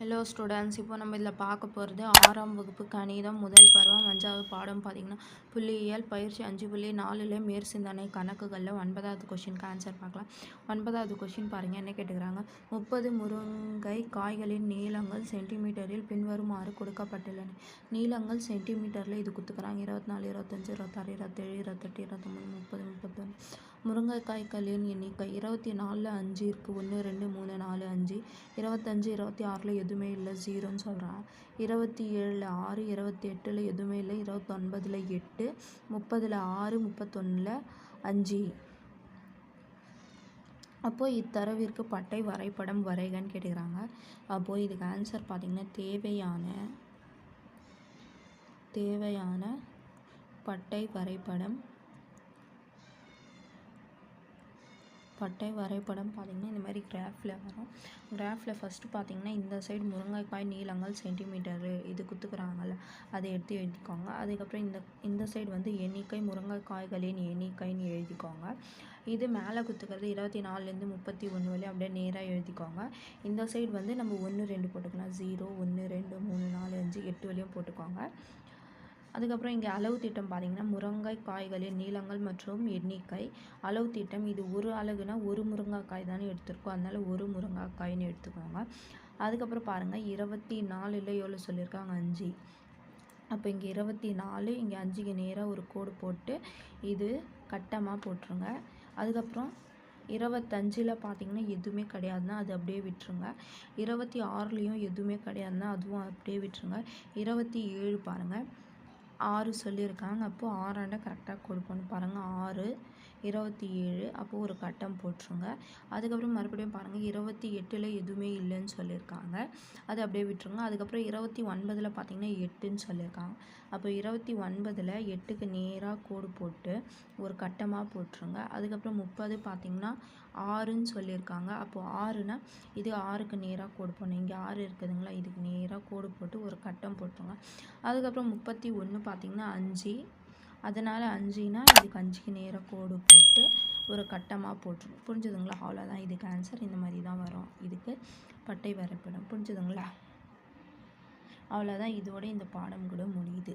Hello students இப்போ நம்ம இதில் பார்க்க போகிறது ஆறாம் வகுப்பு கணிதம் முதல் பருவம் அஞ்சாவது பாடம் பார்த்தீங்கன்னா புள்ளியியல் பயிற்சி அஞ்சு புள்ளி நாலில் மேற் சிந்தனை கணக்குகளில் ஒன்பதாவது கொஷினுக்கு ஆன்சர் பார்க்கலாம். ஒன்பதாவது கொஷின் பாருங்கள் என்ன கேட்டுக்கிறாங்க? முப்பது முருங்கை காய்களின் நீளங்கள் சென்டிமீட்டரில் பின்வருமாறு கொடுக்கப்பட்டுள்ளன. நீளங்கள் சென்டிமீட்டரில் இது கொடுத்துக்கிறாங்க இருபத்தி நாலு இருபத்தஞ்சி இருபத்தாறு இருபத்தேழு இருபத்தெட்டு இருபத்தொம்பது முப்பது முப்பத்தொன்று முருங்கைக்காய்களின் எண்ணிக்கை இருபத்தி நாலில் அஞ்சு இருக்குது ஒன்று ரெண்டு மூணு நாலு அஞ்சு. இருபத்தஞ்சு இருபத்தி ஆறில் எதுவுமே இல்லை ஜீரோன்னு சொல்கிறான் இருபத்தி ஏழில் ஆறு இருபத்தி எட்டில் எதுவுமே இல்லை. இருபத்தொன்பதில் எட்டு முப்பதில் ஆறு முப்பத்தொன்னில் அஞ்சு. அப்போது இத்தரவிற்கு பட்டை வரைபடம் வரைகன்னு கேட்டுக்கிறாங்க. அப்போது இதுக்கு ஆன்சர் பார்த்திங்கன்னா தேவையான தேவையான பட்டை வரைபடம் பட்டை வரைபடம் பார்த்திங்கன்னா இந்த மாதிரி கிராஃபில் வரும். கிராஃபில் ஃபஸ்ட்டு பார்த்திங்கன்னா இந்த சைடு முருங்கைக்காய் நீளங்கள் சென்டிமீட்டரு இது குத்துக்கிறாங்கல்ல அதை எடுத்து எழுதிக்கோங்க. அதுக்கப்புறம் இந்த இந்த சைடு வந்து எண்ணிக்கை முருங்கைக்காய்களின் எண்ணிக்கைன்னு எழுதிக்கோங்க. இது மேலே குத்துக்கிறது இருபத்தி நாலுலேருந்து முப்பத்தி ஒன்று வரையும் அப்படியே நேராக எழுதிக்கோங்க. இந்த சைடு வந்து நம்ம ஒன்று ரெண்டு போட்டுக்கலாம். ஜீரோ ஒன்று ரெண்டு மூணு நாலு அஞ்சு எட்டு வரையும் போட்டுக்கோங்க. அதுக்கப்புறம் இங்கே அளவு திட்டம் பார்த்தீங்கன்னா முருங்கை காய்களின் நீளங்கள் மற்றும் எண்ணிக்கை. அளவு திட்டம் இது ஒரு அழகுனா ஒரு முருங்கைக்காய் தானே எடுத்திருக்கோம். அதனால் ஒரு முருங்கைக்காய்னு எடுத்துக்கோங்க. அதுக்கப்புறம் பாருங்கள் இருபத்தி நாலில் எவ்வளோ சொல்லியிருக்காங்க? அஞ்சு. அப்போ இங்கே இருபத்தி நாலு இங்கே அஞ்சுக்கு நேராக ஒரு கோடு போட்டு இது கட்டமாக போட்டுருங்க. அதுக்கப்புறம் இருபத்தஞ்சில் பார்த்தீங்கன்னா எதுவுமே கிடையாதுன்னா அது அப்படியே விட்டுருங்க. இருபத்தி ஆறுலேயும் எதுவுமே கிடையாதுன்னா அதுவும் அப்படியே விட்டுருங்க. இருபத்தி ஏழு பாருங்கள் ஆறு சொல்லியிருக்காங்க. அப்போது ஆறாண்ட கரெக்டாக கொடுக்கணும் பாருங்கள் ஆறு இருபத்தி ஏழு. அப்போது ஒரு கட்டம் போட்டுருங்க. அதுக்கப்புறம் மறுபடியும் பாருங்கள் இருபத்தி எட்டில் எதுவுமே இல்லைன்னு சொல்லியிருக்காங்க. அது அப்படியே விட்டுருங்க. அதுக்கப்புறம் இருபத்தி ஒன்பதில் பார்த்திங்கன்னா எட்டுன்னு சொல்லியிருக்காங்க. அப்போ இருபத்தி ஒன்பதில் எட்டுக்கு நேராக கோடு போட்டு ஒரு கட்டமாக போட்டுருங்க. அதுக்கப்புறம் முப்பது பார்த்திங்கன்னா ஆறுன்னு சொல்லியிருக்காங்க. அப்போது ஆறுனா இது ஆறுக்கு நேராக கோடு போடணும். இங்கே ஆறு இருக்குதுங்களா? இதுக்கு நேராக கோடு போட்டு ஒரு கட்டம் போட்டுருங்க. அதுக்கப்புறம் முப்பத்தி ஒன்று பார்த்திங்கன்னா அஞ்சு. அதனால் அஞ்சுனா இதுக்கு அஞ்சுக்கு நேராக கோடு போட்டு ஒரு கட்டமாக போட்டுரும் புரிஞ்சுதுங்களா? அவ்வளோதான் இதுக்கு ஆன்சர் இந்த மாதிரி தான் வரும். இதுக்கு பட்டை வரைபடம். புரிஞ்சுதுங்களா? அவ்வளோதான் இதோட இந்த பாடம் கூட முடியுது.